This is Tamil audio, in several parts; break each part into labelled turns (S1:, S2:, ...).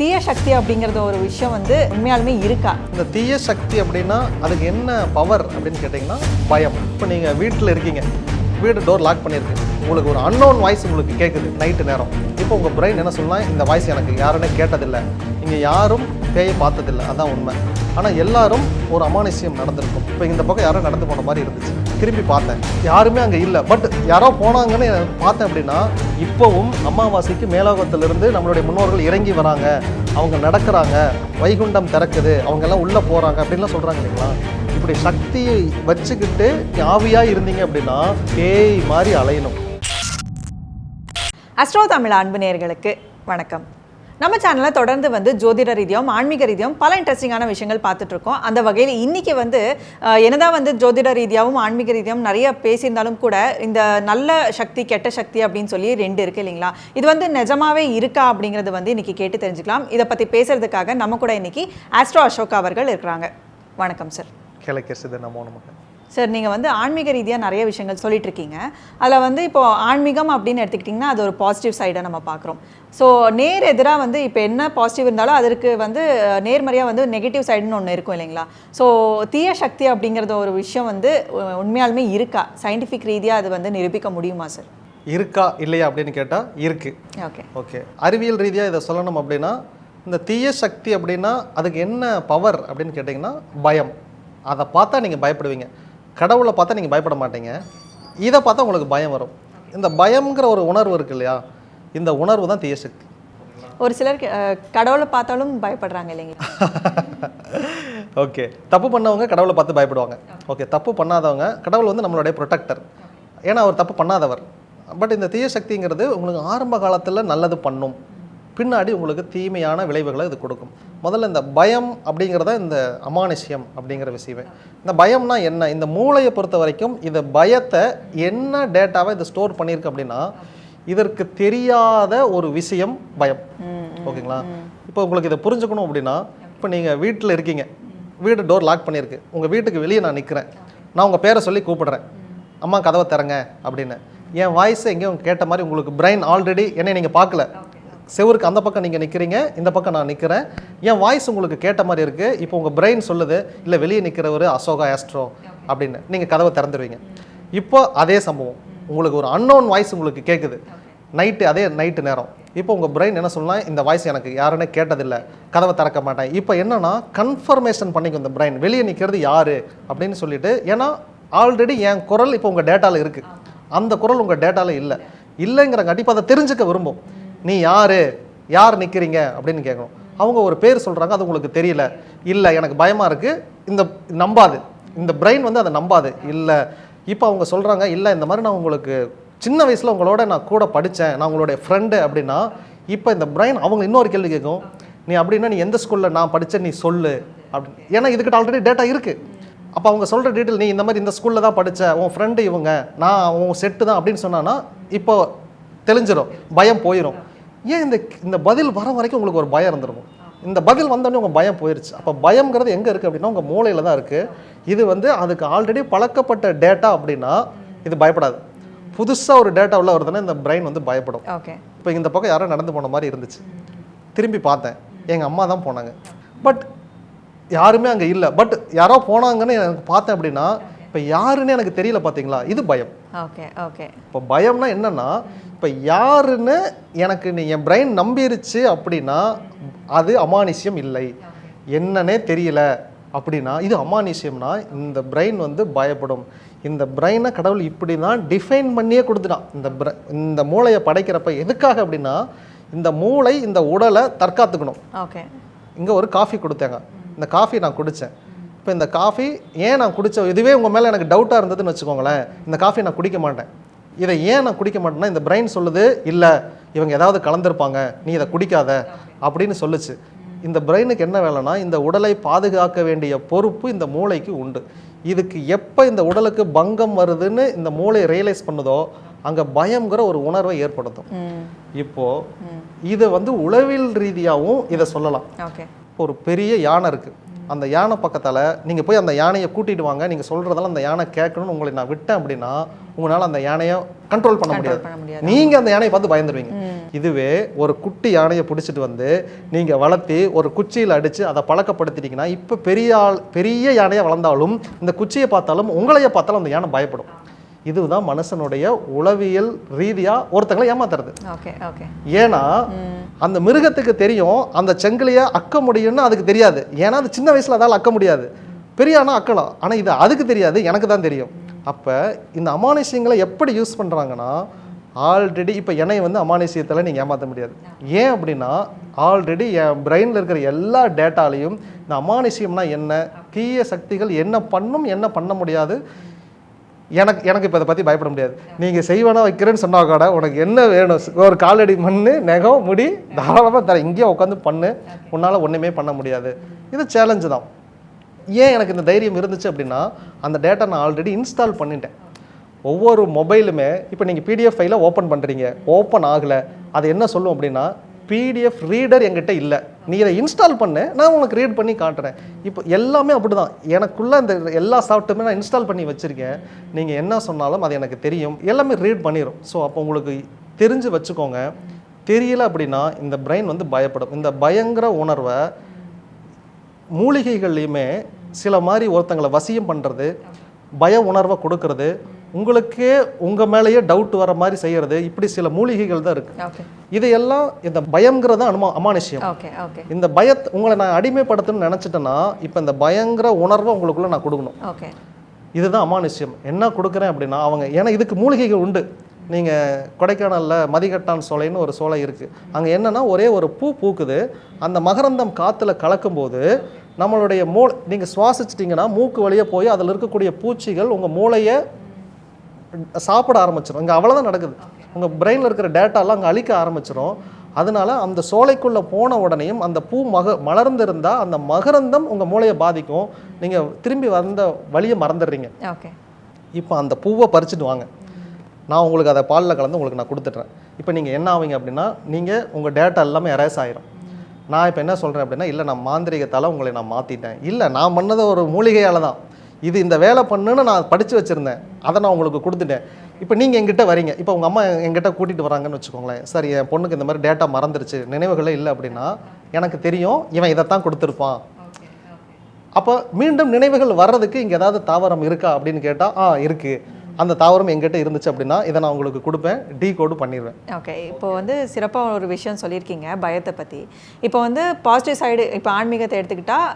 S1: தீய சக்தி அப்படிங்கிறது ஒரு விஷயம் வந்து உண்மையாலுமே இருக்கா?
S2: இந்த தீய சக்தி அப்படின்னா அதுக்கு என்ன பவர் அப்படின்னு கேட்டிங்கன்னா பயம். இப்போ நீங்கள் வீட்டில் இருக்கீங்க. வீடு டோர் லாக் பண்ணியிருக்கீங்க உங்களுக்கு ஒரு அன்னோன் வாய்ஸ் உங்களுக்கு கேட்குது நைட்டு நேரம். இப்போ உங்கள் பிரெயின் என்ன சொல்லலாம் இந்த வாய்ஸ் எனக்கு யாருன்னே கேட்டதில்லை. இங்கே யாரும் பேயை பார்த்ததில்லை. அதான் உண்மை. ஆனால் எல்லாரும் ஒரு அமானுஷ்யம் நடந்திருக்கும். இப்போ இந்த பக்கம் யாரும் நடந்து போன மாதிரி இருந்துச்சு. திரும்பி பார்த்தேன். யாருமே அங்கே இல்லை. பட் யாரோ போனாங்கன்னு பார்த்தேன் அப்படின்னா இப்போவும் அமாவாசைக்கு மேலோகத்திலிருந்து நம்மளுடைய முன்னோர்கள் இறங்கி வராங்க. அவங்க நடக்கிறாங்க. வைகுண்டம் திறக்குது. அவங்கெல்லாம் உள்ளே போகிறாங்க அப்படின்லாம் சொல்கிறாங்க இல்லைங்களா? இப்படி சக்தியை வச்சுக்கிட்டு ஆவியாக இருந்தீங்க அப்படின்னா பேய் மாதிரி அலையணும்.
S1: அஸ்ட்ரோ தமிழ் அன்பு நேர்களுக்கு வணக்கம். நம்ம சேனலில் தொடர்ந்து வந்து ஜோதிட ரீதியாகவும் ஆன்மீக ரீதியும் பல இன்ட்ரெஸ்டிங்கான விஷயங்கள் பார்த்துட்டு இருக்கோம். அந்த வகையில் இன்னைக்கு வந்து என்னதான் வந்து ஜோதிட ரீதியாகவும் ஆன்மீக ரீதியாகவும் நிறைய பேசியிருந்தாலும் கூட இந்த நல்ல சக்தி கெட்ட சக்தி அப்படின்னு சொல்லி ரெண்டு இருக்கு இல்லைங்களா? இது வந்து நிஜமாவே இருக்கா அப்படிங்கிறது வந்து இன்னைக்கு கேட்டு தெரிஞ்சுக்கலாம். இதை பற்றி பேசுறதுக்காக நம்ம கூட இன்னைக்கு ஆஸ்ட்ரோ அசோகா அவர்கள் இருக்கிறாங்க. வணக்கம் சார்
S2: கிழக்கு சித நமோ நமக்கு
S1: சார் நீங்கள் வந்து ஆன்மீக ரீதியாக நிறைய விஷயங்கள் சொல்லிட்டு இருக்கீங்க அதில் வந்து இப்போ ஆன்மீகம் அப்படின்னு எடுத்துக்கிட்டிங்கன்னா அது ஒரு பாசிட்டிவ் சைடை நம்ம பார்க்குறோம். ஸோ நேர் எதிராக வந்து இப்போ என்ன பாசிட்டிவ் இருந்தாலும் அதற்கு வந்து நேர்மறையாக வந்து நெகட்டிவ் சைடுன்னு ஒன்று இருக்கும் இல்லைங்களா? ஸோ தீய சக்தி அப்படிங்கிறது ஒரு விஷயம் வந்து உண்மையாலுமே இருக்கா? சயின்டிஃபிக் ரீதியாக அது வந்து நிரூபிக்க முடியுமா சார்?
S2: இருக்கா இல்லையா அப்படின்னு கேட்டால் இருக்குது
S1: ஓகே.
S2: ஓகே. அறிவியல் ரீதியாக இதை சொல்லணும் அப்படின்னா இந்த தீய சக்தி அப்படின்னா அதுக்கு என்ன பவர் அப்படின்னு கேட்டிங்கன்னா பயம். அதை பார்த்தா நீங்கள் பயப்படுவீங்க. கடவுளை பார்த்தா நீங்கள் பயப்பட மாட்டீங்க. இதை பார்த்தா உங்களுக்கு பயம் வரும். இந்த பயம்ங்கிற ஒரு உணர்வு இருக்கு இல்லையா? இந்த உணர்வு தான் தீய சக்தி.
S1: ஒரு சிலர் கடவுளை பார்த்தாலும் பயப்படுறாங்க இல்லைங்களா?
S2: ஓகே தப்பு பண்ணவங்க கடவுளை பார்த்து பயப்படுவாங்க. ஓகே தப்பு பண்ணாதவங்க கடவுள் வந்து நம்மளுடைய ப்ரொடெக்டர் ஏன்னா அவர் தப்பு பண்ணாதவர். பட் இந்த தீய சக்திங்கிறது உங்களுக்கு ஆரம்ப காலத்தில் நல்லது பண்ணும். பின்னாடி உங்களுக்கு தீமையான விளைவுகளை இது கொடுக்கும். முதல்ல இந்த பயம் அப்படிங்கிறத இந்த அமானுஷ்யம் அப்படிங்கிற விஷயமே. இந்த பயம்னா என்ன? இந்த மூளையை பொறுத்த வரைக்கும் இந்த பயத்தை என்ன டேட்டாவை இது ஸ்டோர் பண்ணியிருக்கு அப்படின்னா இதற்கு தெரியாத ஒரு விஷயம் பயம். ஓகேங்களா? இப்போ உங்களுக்கு இதை புரிஞ்சுக்கணும் அப்படின்னா இப்போ நீங்கள் வீட்டில் இருக்கீங்க. வீடு டோர் லாக் பண்ணியிருக்கு. உங்கள் வீட்டுக்கு வெளியே நான் நிற்கிறேன் நான் உங்கள் பேரை சொல்லி கூப்பிடுறேன். அம்மா கதவை திறங்க அப்படின்னு. என் வாய்ஸை எங்கேயும் கேட்ட மாதிரி உங்களுக்கு பிரைன் ஆல்ரெடி என்னை நீங்கள் பார்க்கல. செவருக்கு அந்த பக்கம் நீங்கள் நிற்கிறீங்க இந்த பக்கம் நான் நிற்கிறேன் என் வாய்ஸ் உங்களுக்கு கேட்ட மாதிரி இருக்குது இப்போ உங்கள் பிரெயின் சொல்லுது இல்லை வெளியே நிற்கிறவர் அசோகா ஆஸ்ட்ரோ அப்படின்னு. நீங்கள் கதவை திறந்துடுவீங்க இப்போ அதே சம்பவம். உங்களுக்கு ஒரு அன்னோன் வாய்ஸ் உங்களுக்கு கேட்குது நைட்டு அதே நைட்டு நேரம். இப்போ உங்கள் பிரெயின் என்ன சொல்லலாம் இந்த வாய்ஸ் எனக்கு யாருன்னே கேட்டதில்லை. கதவை திறக்க மாட்டேன். இப்போ என்னென்னா கன்ஃபர்மேஷன் பண்ணிக்கும் இந்த பிரெயின் வெளியே நிற்கிறது யார்? அப்படின்னு சொல்லிட்டு ஏன்னா ஆல்ரெடி என் குரல் இப்போ உங்கள் டேட்டாவில் இருக்குது அந்த குரல் உங்கள் டேட்டாவில் இல்லை. இல்லைங்கிறங்காட்டி இப்போ அதை தெரிஞ்சுக்க விரும்பும். நீ யார்? யார் நிற்கிறீங்க அப்படின்னு கேட்கணும். அவங்க ஒரு பேர் சொல்கிறாங்க அது உங்களுக்கு தெரியல. இல்லை எனக்கு பயமாக இருக்குது இந்த நம்பாது. இந்த பிரெயின் வந்து அதை நம்பாது. இல்லை இப்போ அவங்க சொல்கிறாங்க இல்லை இந்த மாதிரி நான் உங்களுக்கு சின்ன வயசில் உங்களோட நான் கூட படித்தேன் நான் உங்களுடைய ஃப்ரெண்டு அப்படின்னா இப்போ இந்த பிரெயின் அவங்க இன்னொரு கேள்வி கேட்கும். நீ அப்படின்னா நீ எந்த ஸ்கூலில் நான் படித்தேன் நீ சொல்லு. அப்படின்னு. ஏன்னா இதுக்கிட்ட ஆல்ரெடி டேட்டா இருக்குது அப்போ அவங்க சொல்கிற டீட்டெயில் நீ இந்த மாதிரி இந்த ஸ்கூலில் தான் படித்த உன் ஃப்ரெண்டு இவங்க நான் உன் செட்டு தான் அப்படின்னு சொன்னான்னா இப்போ தெளிஞ்சிடும் பயம் போயிடும் ஏன் இந்த இந்த பதில் வர வரைக்கும் உங்களுக்கு ஒரு பயம் இருந்துருக்கும்? இந்த பதில் வந்தோடனே உங்கள் பயம் போயிருச்சு. அப்போ பயம்ங்கிறது எங்கே இருக்குது அப்படின்னா உங்கள் மூளையில் தான் இருக்குது இது வந்து அதுக்கு ஆல்ரெடி பழக்கப்பட்ட டேட்டா அப்படின்னா இது பயப்படாது. புதுசாக ஒரு டேட்டா உள்ள வருதுன்னா இந்த பிரெயின் வந்து பயப்படும்.
S1: ஓகே
S2: இப்போ இந்த பக்கம் யாரோ நடந்து போன மாதிரி இருந்துச்சு. திரும்பி பார்த்தேன். எங்கள் அம்மா தான் போனாங்க. பட் யாருமே அங்கே இல்லை. பட் யாரோ போனாங்கன்னு எனக்கு பார்த்தேன் அப்படின்னா இப்போ யாருன்னு எனக்கு தெரியல பார்த்தீங்களா இது பயம்.
S1: Okay okay.
S2: இப்போ பயம்னா என்னன்னா இப்போ யாருன்னு எனக்கு நீ என் பிரெயின் நம்பிருச்சு அப்படின்னா அது அமானுஷ்யம் இல்லை. என்னன்னே தெரியல அப்படின்னா இது அமானுஷ்யம்னா இந்த பிரெயின் வந்து பயப்படும். இந்த பிரெயினை கடவுள் இப்படி தான் டிஃபைன் பண்ணியே கொடுத்துட்டான். இந்த பிர இந்த மூளையை படைக்கிறப்ப எதுக்காக அப்படின்னா இந்த மூளை இந்த உடலை தற்காத்துக்கணும்.
S1: ஓகே.
S2: இங்கே ஒரு காஃபி கொடுத்தாங்க. இந்த காஃபி நான் குடித்தேன் இப்போ இந்த காஃபி ஏன் நான் குடித்த இதுவே உங்கள் மேலே எனக்கு டவுட்டாக இருந்ததுன்னு வச்சுக்கோங்களேன். இந்த காஃபி நான் குடிக்க மாட்டேன். இதை ஏன் நான் குடிக்க மாட்டேன்னா இந்த பிரெயின் சொல்லுது இல்லை இவங்க ஏதாவது கலந்துருப்பாங்க நீ இதை குடிக்காத அப்படின்னு சொல்லுச்சு. இந்த பிரெயினுக்கு என்ன வேலைன்னா இந்த உடலை பாதுகாக்க வேண்டிய பொறுப்பு இந்த மூளைக்கு உண்டு. இதுக்கு எப்போ இந்த உடலுக்கு பங்கம் வருதுன்னு இந்த மூளை ரியலைஸ் பண்ணுதோ அங்கே பயம்ங்கிற ஒரு உணர்வை ஏற்படுத்தும்.
S1: ம்.
S2: இப்போ இதை வந்து உளவியல் ரீதியாகவும் இதை சொல்லலாம். ஒரு பெரிய யானை இருக்குது அந்த யானை பக்கத்தில் நீங்கள் போய் அந்த யானையை கூட்டிட்டு வாங்க. நீங்கள் சொல்கிறதெல்லாம் அந்த யானை கேட்கணும்னு உங்களை நான் விட்டேன் அப்படின்னா உங்களால் அந்த யானையை கண்ட்ரோல் பண்ண முடியாது.
S1: பண்ண முடியாது.
S2: நீங்க அந்த யானையை பார்த்து பயந்துருவீங்க. இதுவே ஒரு குட்டி யானையை பிடிச்சிட்டு வந்து நீங்க வளர்த்தி ஒரு குச்சியில் அடிச்சு அதை பழக்கப்படுத்திட்டீங்கன்னா இப்போ பெரிய ஆள் பெரிய யானையா வளர்ந்தாலும் இந்த குச்சியை பார்த்தாலும் உங்களைய பார்த்தாலும் அந்த யானை பயப்படும். இதுதான் மனுஷனுடைய உளவியல் ரீதியா ஒருத்தங்களை ஏமாத்துறது. ஏன்னா அந்த மிருகத்துக்கு தெரியும் அந்த செங்கிலியை அக்க முடியும்னு அதுக்கு தெரியாது. ஏன்னா அது சின்ன வயசுல அதால் அக்க முடியாது. பெரிய ஆனா அக்கலாம். ஆனா இது அதுக்கு தெரியாது எனக்கு தான் தெரியும். அப்ப இந்த அமானுஷ்யங்களை எப்படி யூஸ் பண்றாங்கன்னா ஆல்ரெடி இப்போ என்னை வந்து அமானுஷ்யத்தில் நீங்கள் ஏமாற்ற முடியாது. ஏன் அப்படின்னா ஆல்ரெடி என் பிரெயினில் இருக்கிற எல்லா டேட்டாலையும் இந்த அமானுஷ்யம்னா என்ன தீய சக்திகள் என்ன பண்ணும் என்ன பண்ண முடியாது. எனக்கு எனக்கு இப்போ இதை பற்றி பயப்பட முடியாது. நீங்கள் செய்வேனா வைக்கிறேன்னு சொன்னா கூட உனக்கு என்ன வேணும்? ஒரு காலடி மண் நெகம் முடி தாராளமாக தர. இங்கேயே உட்காந்து பண்ணு. உன்னால் ஒன்றுமே பண்ண முடியாது. இது சேலஞ்சு தான். ஏன் எனக்கு இந்த தைரியம் இருந்துச்சு அப்படின்னா அந்த டேட்டா நான் ஆல்ரெடி இன்ஸ்டால் பண்ணிட்டேன். ஒவ்வொரு மொபைலுமே இப்போ நீங்கள் பிடிஎஃப் ஃபைலை ஓப்பன் பண்ணுறீங்க ஓப்பன் ஆகலை. அது என்ன சொல்லும் அப்படின்னா பிடிஎஃப் ரீடர் என்கிட்ட இல்லை. நீ இதை இன்ஸ்டால் பண்ணு நான் உனக்கு ரீட் பண்ணி காட்டுறேன். இப்போ எல்லாமே அப்படி தான் எனக்குள்ள அந்த எல்லா சாஃப்ட்வேருமே நான் இன்ஸ்டால் பண்ணி வச்சுருக்கேன். நீங்கள் என்ன சொன்னாலும் அது எனக்கு தெரியும். எல்லாமே ரீட் பண்ணிடும் ஸோ அப்போ உங்களுக்கு தெரிஞ்சு வச்சுக்கோங்க. தெரியல அப்படின்னா இந்த பிரெயின் வந்து பயப்படும். இந்த பயங்கர உணர்வை மூலிகைகள்லையுமே சில மாதிரி ஒருத்தங்களை வசியம் பண்ணுறது பய உணர்வை கொடுக்கறது உங்களுக்கே உங்கள் மேலேயே டவுட் வர மாதிரி செய்யறது இப்படி சில மூலிகைகள் தான் இருக்குது இதையெல்லாம் இந்த பயங்கிறது அனுமா அமானுஷ்யம். இந்த பயத்தை உங்களை நான் அடிமைப்படுத்தணும்னு நினச்சிட்டேன்னா இப்போ இந்த பயங்கர உணர்வை உங்களுக்குள்ள நான் கொடுக்கணும். இதுதான் அமானுஷ்யம். என்ன கொடுக்குறேன் அப்படின்னா அவங்க ஏன்னா இதுக்கு மூலிகைகள் உண்டு. நீங்கள் கொடைக்கானலில் மதிகட்டான் சோலைன்னு ஒரு சோலை இருக்குது அங்கே என்னன்னா ஒரே ஒரு பூ பூக்குது. அந்த மகரந்தம் காற்றுல கலக்கும்போது நம்மளுடைய மூ நீங்கள் சுவாசிச்சிட்டிங்கன்னா மூக்கு வழியே போய் அதில் இருக்கக்கூடிய பூச்சிகள் உங்கள் மூளையை சாப்பிட ஆரம்பிச்சிடும் இங்கே அவ்வளோதான் நடக்குது. உங்கள் பிரெயினில் இருக்கிற டேட்டாலாம் அங்கே அழிக்க ஆரம்பிச்சிடும் அதனால அந்த சோலைக்குள்ளே போன உடனேயும் அந்த பூ மக மலர்ந்திருந்தால் அந்த மகரந்தம் உங்கள் மூளையை பாதிக்கும். நீங்கள் திரும்பி வந்த வழியை மறந்துடுறீங்க.
S1: ஓகே
S2: இப்போ அந்த பூவை பறிச்சுட்டு வாங்க. நான் உங்களுக்கு அதை பாலில் கலந்து உங்களுக்கு நான் கொடுத்துட்றேன். இப்போ நீங்கள் என்ன ஆவீங்க அப்படின்னா நீங்கள் உங்கள் டேட்டா எல்லாமே எரேஸ் ஆயிரும். நான் இப்போ என்ன சொல்கிறேன் அப்படின்னா இல்லை நான் மாந்திரிகத்தால் உங்களை நான் மாற்றிட்டேன் இல்லை நான் பண்ணது ஒரு மூலிகையால் தான் இது இந்த வேலை பண்ணுன்னு நான் படித்து வச்சுருந்தேன். அதை நான் உங்களுக்கு கொடுத்துட்டேன். இப்போ நீங்கள் எங்கிட்ட வரீங்க. இப்போ உங்கள் அம்மா எங்கிட்ட கூட்டிகிட்டு வராங்கன்னு வச்சுக்கோங்களேன். சரி என் பொண்ணுக்கு இந்த மாதிரி டேட்டா மறந்துருச்சு. நினைவுகளே இல்லை அப்படின்னா எனக்கு தெரியும் இவன் இதைத்தான் கொடுத்துருப்பான். அப்போ மீண்டும் நினைவுகள் வர்றதுக்கு இங்கே ஏதாவது தாவரம் இருக்கா அப்படின்னு கேட்டால் ஆ இருக்குது அந்த தாவரம் எங்கிட்ட இருந்துச்சு அப்படின்னா இதை நான் உங்களுக்கு கொடுப்பேன் டீ கோடு பண்ணிடுவேன்.
S1: ஓகே இப்போ வந்து சிறப்பாக ஒரு விஷயம் சொல்லியிருக்கீங்க பயத்தை பற்றி இப்போ வந்து பாசிட்டிவ் சைடு இப்போ ஆன்மீகத்தை எடுத்துக்கிட்டால்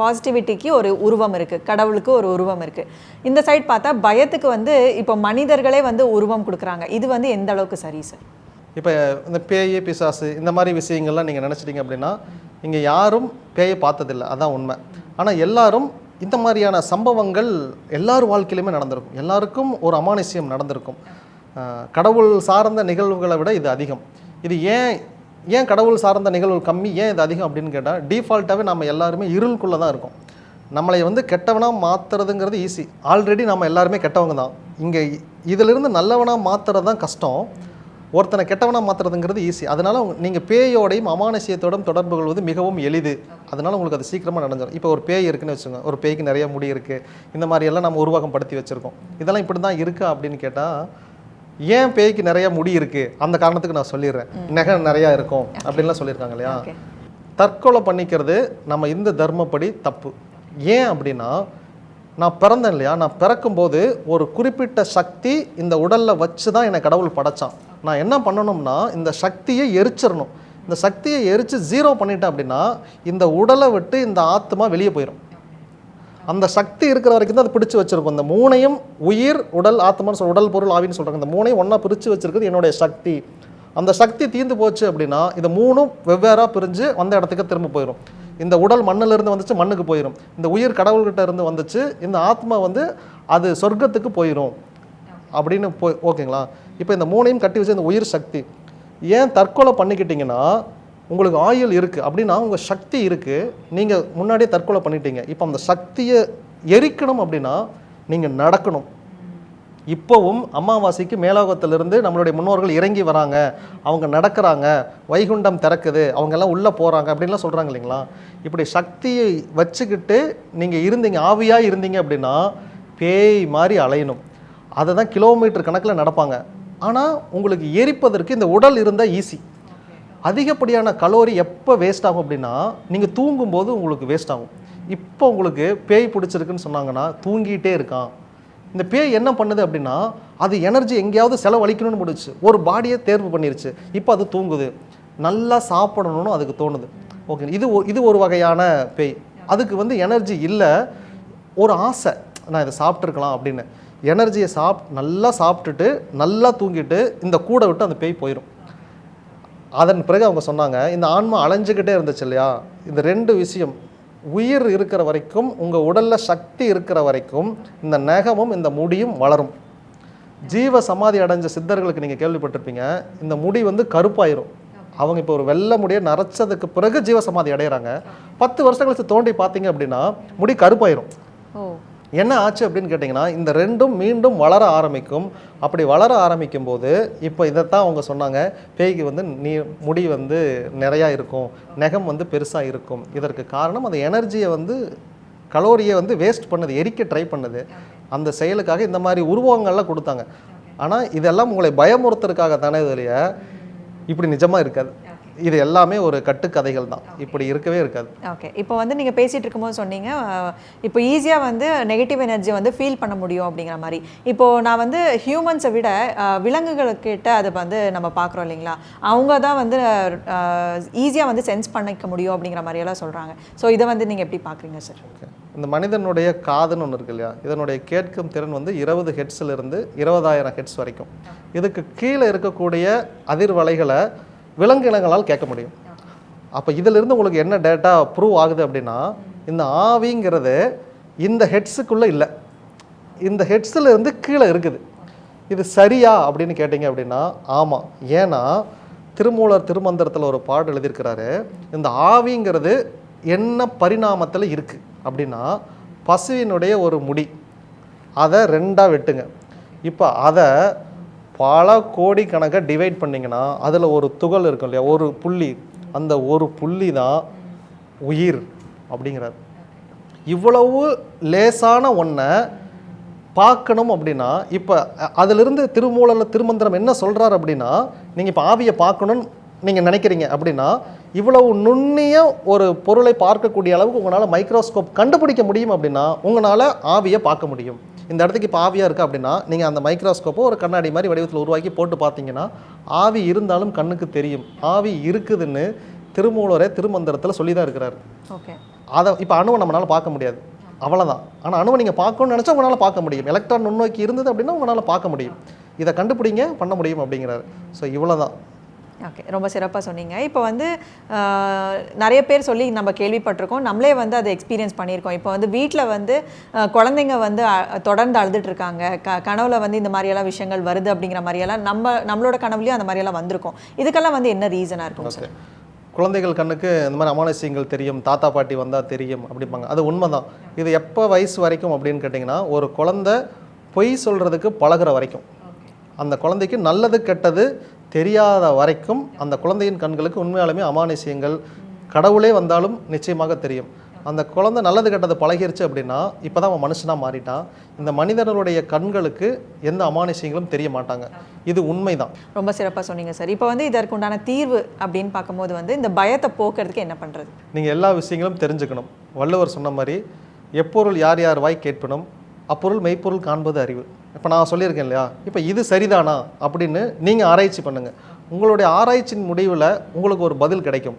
S1: பாசிட்டிவிட்டிக்கு ஒரு உருவம் இருக்குது கடவுளுக்கு ஒரு உருவம் இருக்குது இந்த சைடு பார்த்தா பயத்துக்கு வந்து இப்போ மனிதர்களே வந்து உருவம் கொடுக்குறாங்க. இது வந்து எந்த அளவுக்கு சரி சார்
S2: இப்போ இந்த பேய் பிசாசு இந்த மாதிரி விஷயங்கள்லாம் நீங்கள் நினச்சிட்டிங்க அப்படின்னா இங்கே யாரும் பேயை பார்த்ததில்ல அதான் உண்மை. ஆனால் எல்லாரும் இந்த மாதிரியான சம்பவங்கள் எல்லார் வாழ்க்கையிலுமே நடந்திருக்கும். எல்லாருக்கும் ஒரு அமானுஷ்யம் நடந்திருக்கும். கடவுள் சார்ந்த நிகழ்வுகளை விட இது அதிகம். இது ஏன் ஏன் கடவுள் சார்ந்த நிகழ்வு கம்மி? ஏன் இது அதிகம் அப்படின்னு கேட்டால் டிஃபால்ட்டாகவே நம்ம எல்லாருமே இருளுக்குள்ளே தான் இருக்கோம். நம்மளை வந்து கெட்டவனாக மாற்றுறதுங்கிறது ஈஸி ஆல்ரெடி நம்ம எல்லாருமே கெட்டவங்க தான். இங்கே இதிலிருந்து நல்லவனாக மாற்றுறது தான் கஷ்டம். ஒருத்தனை கெட்டவனாக மாற்றுறதுங்கிறது ஈஸி அதனால நீங்கள் பேயோடையும் அமானுஷ்யத்தோடும் தொடர்பு கொள்வது மிகவும் எளிது. அதனால உங்களுக்கு அது சீக்கிரமாக நடந்துடும் இப்போ ஒரு பேய் இருக்குன்னு வச்சுக்கோங்க. ஒரு பேய்க்கு நிறைய முடி இருக்குது இந்த மாதிரி எல்லாம் நம்ம உருவகம் படுத்தி வச்சுருக்கோம். இதெல்லாம் இப்படி தான் இருக்கா அப்படின்னு கேட்டால் ஏன் பேய்க்கு நிறைய முடி இருக்குது அந்த காரணத்துக்கு நான் சொல்லிடுறேன். நகை நிறையா இருக்கும் அப்படின்லாம் சொல்லியிருக்காங்க இல்லையா? தற்கொலை பண்ணிக்கிறது நம்ம இந்த தர்மப்படி தப்பு. ஏன் அப்படின்னா நான் பிறந்தேன் இல்லையா? நான் பிறக்கும்போது ஒரு குறிப்பிட்ட சக்தி இந்த உடலில் வச்சு தான் என்னை கடவுள் படைச்சான். நான் என்ன பண்ணணும்னா இந்த சக்தியை எரிச்சிடணும் இந்த சக்தியை எரித்து ஜீரோ பண்ணிட்டேன் அப்படின்னா இந்த உடலை விட்டு இந்த ஆத்மா வெளியே போயிடும் அந்த சக்தி இருக்கிற வரைக்கும் தான் அது பிடிச்சி வச்சுருக்கும். இந்த மூணையும் உயிர் உடல் ஆத்மான்னு சொல்ல உடல் பொருள் ஆவின்னு சொல்கிறாங்க இந்த மூணையும் ஒன்றா பிரித்து வச்சுருக்கிறது என்னுடைய சக்தி. அந்த சக்தி தீந்து போச்சு அப்படின்னா இந்த மூணும் வெவ்வேறாக பிரிஞ்சு வந்த இடத்துக்கு திரும்ப போயிடும் இந்த உடல் மண்ணிலிருந்து வந்துச்சு மண்ணுக்கு போயிடும் இந்த உயிர் கடவுள்கிட்ட இருந்து வந்துச்சு இந்த ஆத்மா வந்து அது சொர்க்கத்துக்கு போயிடும் அப்படின்னு போய் ஓகேங்களா? இப்போ இந்த மூணையும் கட்டி வச்சு இந்த உயிர் சக்தி ஏன் தற்கொலை பண்ணிக்கிட்டீங்கன்னா உங்களுக்கு ஆயுள் இருக்குது அப்படின்னா உங்கள் சக்தி இருக்குது நீங்கள் முன்னாடியே தற்கொலை பண்ணிட்டீங்க. இப்போ அந்த சக்தியை எரிக்கணும் அப்படின்னா நீங்கள் நடக்கணும். இப்போவும் அமாவாசைக்கு மேலோகத்திலிருந்து நம்மளுடைய முன்னோர்கள் இறங்கி வராங்க. அவங்க நடக்கிறாங்க. வைகுண்டம் திறக்குது. அவங்கெல்லாம் உள்ளே போகிறாங்க அப்படின்லாம் சொல்கிறாங்க இல்லைங்களா? இப்படி சக்தியை வச்சுக்கிட்டு நீங்கள் இருந்தீங்க ஆவியாக இருந்தீங்க அப்படின்னா பேய் மாதிரி அலையணும். அதை தான் கிலோமீட்டர் கணக்கில் நடப்பாங்க. ஆனால் உங்களுக்கு எரிப்பதற்கு இந்த உடல் இருந்தால் ஈஸி அதிகப்படியான கலோரி எப்போ வேஸ்ட் ஆகும் அப்படின்னா நீங்கள் தூங்கும்போது உங்களுக்கு வேஸ்ட் ஆகும். இப்போ உங்களுக்கு பேய் பிடிச்சிருக்குன்னு சொன்னாங்கன்னா தூங்கிட்டே இருக்கான். இந்த பேய் என்ன பண்ணுது அப்படின்னா அது எனர்ஜி எங்கேயாவது செலவழிக்கணும்னு முடிச்சு ஒரு பாடியை தேர்வு பண்ணிருச்சு. இப்போ அது தூங்குது. நல்லா சாப்பிடணும்னு அதுக்கு தோணுது. ஓகே இது இது ஒரு வகையான பேய். அதுக்கு வந்து எனர்ஜி இல்லை ஒரு ஆசை. நான் இதை சாப்பிட்ருக்கலாம் அப்படின்னு. எனர்ஜியை சாப் நல்லா சாப்பிட்டுட்டு நல்லா தூங்கிட்டு இந்த கூடை விட்டு அந்த பேய் போயிடும் அதன் பிறகு அவங்க சொன்னாங்க இந்த ஆன்மா அலைஞ்சுக்கிட்டே இருந்துச்சு இல்லையா? இந்த ரெண்டு விஷயம் உயிர் இருக்கிற வரைக்கும் உங்கள் உடலில் சக்தி இருக்கிற வரைக்கும் இந்த நகமும் இந்த முடியும் வளரும். ஜீவ சமாதி அடைஞ்ச சித்தர்களுக்கு நீங்கள் கேள்விப்பட்டிருப்பீங்க இந்த முடி வந்து கருப்பாயிரும். அவங்க இப்போ ஒரு வெள்ளை முடியை நரைச்சதுக்கு பிறகு ஜீவ சமாதி அடைகிறாங்க பத்து வருஷம் கழிச்சு தோண்டி பார்த்தீங்க அப்படின்னா முடி கருப்பாயிரும். என்ன ஆச்சு அப்படின்னு கேட்டிங்கன்னா இந்த ரெண்டும் மீண்டும் வளர ஆரம்பிக்கும். அப்படி வளர ஆரம்பிக்கும் போது இப்போ இதைத்தான் அவங்க சொன்னாங்க பேய்க்கு வந்து நீ முடி வந்து நிறையா இருக்கும் நெகம் வந்து பெருசாக இருக்கும். இதற்கு காரணம் அந்த எனர்ஜியை வந்து கலோரியை வந்து வேஸ்ட் பண்ணுது எரிக்க ட்ரை பண்ணுது. அந்த செயலுக்காக இந்த மாதிரி உருவங்கள்லாம் கொடுத்தாங்க. ஆனால் இதெல்லாம் உங்களை பயமுறுத்துறதுக்காக தானே இதுலையே இப்படி நிஜமாக இருக்காது. இது எல்லாமே ஒரு கட்டுக்கதைகள் தான். இப்படி இருக்கவே இருக்காது.
S1: ஓகே இப்போ வந்து நீங்கள் பேசிகிட்டு இருக்கும்போது சொன்னீங்க இப்போ ஈஸியாக வந்து நெகட்டிவ் எனர்ஜி வந்து ஃபீல் பண்ண முடியும் அப்படிங்கிற மாதிரி. இப்போது நான் வந்து ஹியூமன்ஸை விட அஹ், விலங்குகளுக்கிட்ட அதை வந்து நம்ம பார்க்குறோம் இல்லைங்களா? அவங்க தான் வந்து ஈஸியாக வந்து சென்ஸ் பண்ணிக்க முடியும் அப்படிங்கிற மாதிரியெல்லாம் சொல்கிறாங்க ஸோ இதை வந்து நீங்கள் எப்படி பார்க்குறீங்க சார்
S2: ஓகே இந்த மனிதனுடைய காதுன்னு ஒன்று இருக்கு இல்லையா? இதனுடைய கேட்கும் திறன் வந்து இருபது ஹெட்ஸ்ல இருந்து இருபதாயிரம் ஹெட்ஸ் வரைக்கும். இதுக்கு கீழே இருக்கக்கூடிய அதிர்வலைகளை விலங்கினங்களால் கேட்க முடியும். அப்போ இதிலிருந்து உங்களுக்கு என்ன டேட்டா ப்ரூவ் ஆகுது அப்படின்னா இந்த ஆவிங்கிறது இந்த ஹெட்ஸுக்குள்ளே இல்லை. இந்த ஹெட்ஸில் இருந்து கீழே இருக்குது. இது சரியா அப்படின்னு கேட்டிங்க அப்படின்னா ஆமாம் ஏன்னா திருமூலர் திருமந்திரத்தில் ஒரு பாடல் எழுதியிருக்கிறாரு இந்த ஆவிங்கிறது என்ன பரிணாமத்தில் இருக்குது அப்படின்னா பசுவினுடைய ஒரு முடி. அதை ரெண்டாக வெட்டுங்க. இப்போ அதை பல கோடி கணக்காக டிவைட் பண்ணிங்கன்னா அதில் ஒரு துகள் இருக்கும் இல்லையா? ஒரு புள்ளி. அந்த ஒரு புள்ளி தான் உயிர் அப்படிங்கிறார். இவ்வளவு லேசான ஒன்றை பார்க்கணும் அப்படின்னா இப்போ அதிலிருந்து திருமூலரில் திருமந்திரம் என்ன சொல்கிறார் அப்படின்னா நீங்கள் இப்போ ஆவியை பார்க்கணும்னு நீங்கள் நினைக்கிறீங்க அப்படின்னா இவ்வளவு நுண்ணிய ஒரு பொருளை பார்க்கக்கூடிய அளவுக்கு உங்களால் மைக்ரோஸ்கோப் கண்டுபிடிக்க முடியும் அப்படின்னா உங்களால் ஆவியை பார்க்க முடியும். இந்த இடத்துக்கு இப்போ ஆவியாக இருக்குது அப்படின்னா நீங்கள் அந்த மைக்ரோஸ்கோப்பை ஒரு கண்ணாடி மாதிரி வடிவத்தில் உருவாக்கி போட்டு பார்த்தீங்கன்னா ஆவி இருந்தாலும் கண்ணுக்கு தெரியும். ஆவி இருக்குதுன்னு திருமூலரே திருமந்திரத்தில் சொல்லி தான் இருக்கிறார்.
S1: ஓகே.
S2: அதை இப்போ அணுவை நம்மளால் பார்க்க முடியாது. அவ்வளோதான் ஆனால் அணுவை நீங்கள் பார்க்கணும்னு நினச்சா உங்களால் பார்க்க முடியும். எலக்ட்ரான் நுண்ணோக்கி இருந்தது அப்படின்னா உங்களால் பார்க்க முடியும். இதை கண்டுபிடிங்க பண்ண முடியும் அப்படிங்கிறாரு. ஸோ இவ்வளோ தான்
S1: ஓகே ரொம்ப சிறப்பாக சொன்னீங்க. இப்போ வந்து நிறைய பேர் சொல்லி நம்ம கேள்விப்பட்டிருக்கோம். நம்மளே வந்து அதை எக்ஸ்பீரியன்ஸ் பண்ணியிருக்கோம். இப்போ வந்து வீட்டில் வந்து குழந்தைங்க வந்து தொடர்ந்து அழுதுட்டு இருக்காங்க. க கனவுல வந்து இந்த மாதிரியெல்லாம் விஷயங்கள் வருது அப்படிங்கிற மாதிரியெல்லாம் நம்ம நம்மளோட கனவுலையும் அந்த மாதிரியெல்லாம் வந்திருக்கும். இதுக்கெல்லாம் வந்து என்ன ரீசனாக இருக்கும் சார்
S2: குழந்தைகள் கண்ணுக்கு இந்த மாதிரி அமானுஷ்யங்கள் தெரியும் தாத்தா பாட்டி வந்தால் தெரியும் அப்படிம்பாங்க. அது உண்மைதான். இது எப்போ வயசு வரைக்கும் அப்படின்னு கேட்டிங்கன்னா ஒரு குழந்தை பொய் சொல்கிறதுக்கு பழகுற வரைக்கும். அந்த குழந்தைக்கு நல்லது கெட்டது தெரியாத வரைக்கும் அந்த குழந்தையின் கண்களுக்கு உண்மையாலுமே அமானுஷ்யங்கள் கடவுளே வந்தாலும் நிச்சயமாக தெரியும். அந்த குழந்தை நல்லது கெட்டது பழகிருச்சு அப்படின்னா இப்போ தான் அவன் மனுஷனாக மாறிட்டான். இந்த மனிதனுடைய கண்களுக்கு எந்த அமானுஷ்யங்களும் தெரிய மாட்டாங்க. இது உண்மைதான்.
S1: ரொம்ப சிறப்பாக சொன்னீங்க சார். இப்போ வந்து இதற்கு உண்டான தீர்வு அப்படின்னு பார்க்கும்போது வந்து இந்த பயத்தை போக்குறதுக்கு என்ன பண்ணுறது
S2: நீங்கள் எல்லா விஷயங்களும் தெரிஞ்சுக்கணும். வள்ளுவர் சொன்ன மாதிரி எப்பொருள் யார் யார் வாய் கேட்பணும் அப்பொருள் மெய்ப்பொருள் காண்பது அறிவு. இப்போ நான் சொல்லியிருக்கேன் இல்லையா? இப்போ இது சரிதானா அப்படின்னு நீங்கள் ஆராய்ச்சி பண்ணுங்கள் உங்களுடைய ஆராய்ச்சியின் முடிவில் உங்களுக்கு ஒரு பதில் கிடைக்கும்.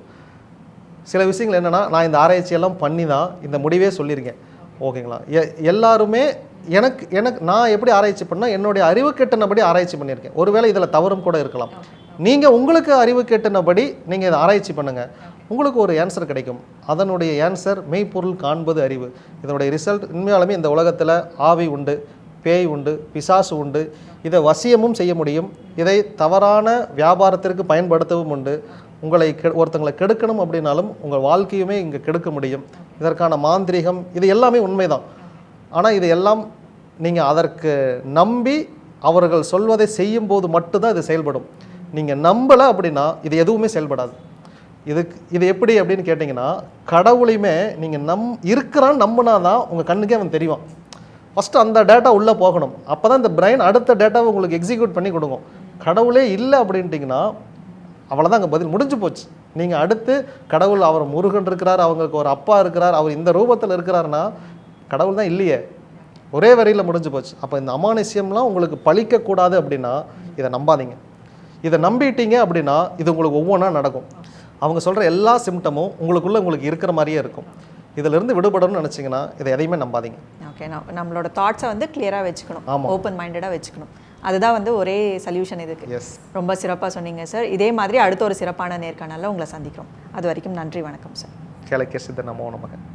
S2: சில விஷயங்கள் என்னென்னா நான் இந்த ஆராய்ச்சியெல்லாம் பண்ணி தான் இந்த முடிவே சொல்லியிருக்கேன். ஓகேங்களா? எ- எல்லாருமே எனக்கு எனக்கு நான் எப்படி ஆராய்ச்சி பண்ணால் என்னுடைய அறிவு கெட்டினபடி ஆராய்ச்சி பண்ணியிருக்கேன். ஒருவேளை இதில் தவறும் கூட இருக்கலாம். நீங்கள் உங்களுக்கு அறிவு கெட்டினபடி நீங்கள் இதை ஆராய்ச்சி பண்ணுங்கள் உங்களுக்கு ஒரு ஆன்சர் கிடைக்கும். அதனுடைய ஆன்சர் மெய்ப்பொருள் காண்பது அறிவு. இதனுடைய ரிசல்ட் உண்மையாலுமே இந்த உலகத்தில் ஆவி உண்டு பேய் உண்டு பிசாசு உண்டு. இதை வசியமும் செய்ய முடியும். இதை தவறான வியாபாரத்திற்கு பயன்படுத்தவும் உண்டு. உங்களை கெ ஒருத்தங்களை கெடுக்கணும் அப்படின்னாலும் உங்கள் வாழ்க்கையுமே இங்கே கெடுக்க முடியும். இதற்கான மாந்திரீகம் இது எல்லாமே உண்மைதான். ஆனால் இது எல்லாம் நீங்கள் அதற்கு நம்பி அவர்கள் சொல்வதை செய்யும்போது மட்டும்தான் இது செயல்படும். நீங்கள் நம்பலை அப்படின்னா இது எதுவுமே செயல்படாது. இதுக்கு இது எப்படி அப்படின்னு கேட்டிங்கன்னா கடவுளையுமே நீங்கள் நம் இருக்கிறான்னு நம்பினா தான் உங்கள் கண்ணுக்கே அவன் தெரியும் ஃபஸ்ட்டு அந்த டேட்டா உள்ளே போகணும். அப்போ தான் இந்த பிரெயின் அடுத்த டேட்டாவை உங்களுக்கு எக்ஸிக்யூட் பண்ணி கொடுக்கும். கடவுளே இல்லை அப்படின்ட்டிங்கன்னா அவ்வளோதான் அங்கே பதில் முடிஞ்சு போச்சு. நீங்கள் அடுத்து கடவுள் அவர் முருகன் இருக்கிறார் அவங்களுக்கு ஒரு அப்பா இருக்கிறார் அவர் இந்த ரூபத்தில் இருக்கிறாருன்னா கடவுள் தான் இல்லையே. ஒரே வரியில் முடிஞ்சு போச்சு. அப்போ இந்த அமானுஷ்யம்லாம் உங்களுக்கு பழிக்கக்கூடாது அப்படின்னா இதை நம்பாதீங்க. இதை நம்பிட்டீங்க அப்படின்னா இது உங்களுக்கு ஒவ்வொன்றா நடக்கும். அவங்க சொல்கிற எல்லா சிம்டமும் உங்களுக்குள்ளே உங்களுக்கு இருக்கிற மாதிரியே இருக்கும். இதிலிருந்து விடுபடணும்னு நினச்சிங்கன்னா இதை எதையுமே நம்பாதீங்க.
S1: ஓகே நம்மளோட தாட்ஸை வந்து கிளியராக வச்சுக்கணும்.
S2: ஆமா.
S1: ஓப்பன் மைண்டடாக வச்சுக்கணும். அதுதான் வந்து ஒரே சொல்யூஷன் இதுக்கு.
S2: எஸ்
S1: ரொம்ப சிறப்பாக சொன்னீங்க சார் இதே மாதிரி அடுத்த ஒரு சிறப்பான நேர்காணலில் உங்களை சந்திக்கிறோம். அது வரைக்கும் நன்றி வணக்கம் சார்
S2: கேளக்கே சித்த நமோ நமக.